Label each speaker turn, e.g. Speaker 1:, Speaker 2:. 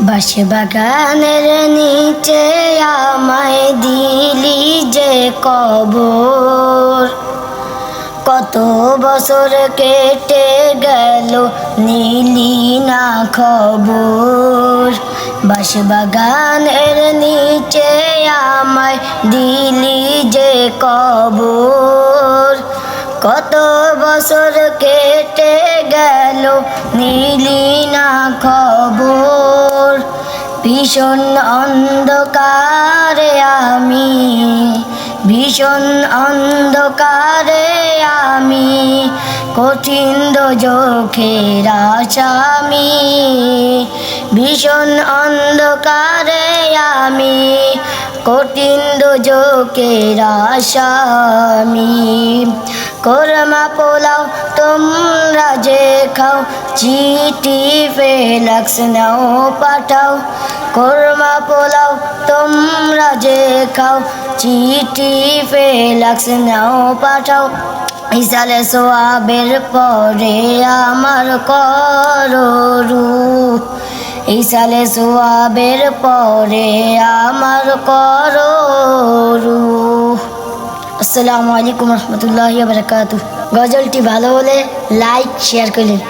Speaker 1: বাসে বাগানের নিচে আমায় দিলি যে কবর। কত বছর কেটে গেল নীলি না খবর। বাস বাগানের নিচে আমায় দিলি যে কবর। কত বছর কেটে গেল নীলি না খবর। ভীষণ অন্ধকারে আমি, ভীষণ অন্ধকারে আমি, কঠিন দোজখের আসামি, ভীষণ অন্ধকারে আমি, কঠিন দোজখের আসামি। কোরমা পোলাও, তোমরা যে খাও, চিঠি ফেলাক্স নাও, পাঠাও। কোরমা পোলাও, তোমরা যে খাও, চিঠি ফেলাক্স নাও, পাঠাও। ইসালে সোয়াবের পরে আমার করু ইসালে সোয়াবের পরে আমার করু আসসালামু আলাইকুম রহমতুল্লাহ বারকাতু গজলটি ভালো হলে লাইক, শেয়ার করলেন।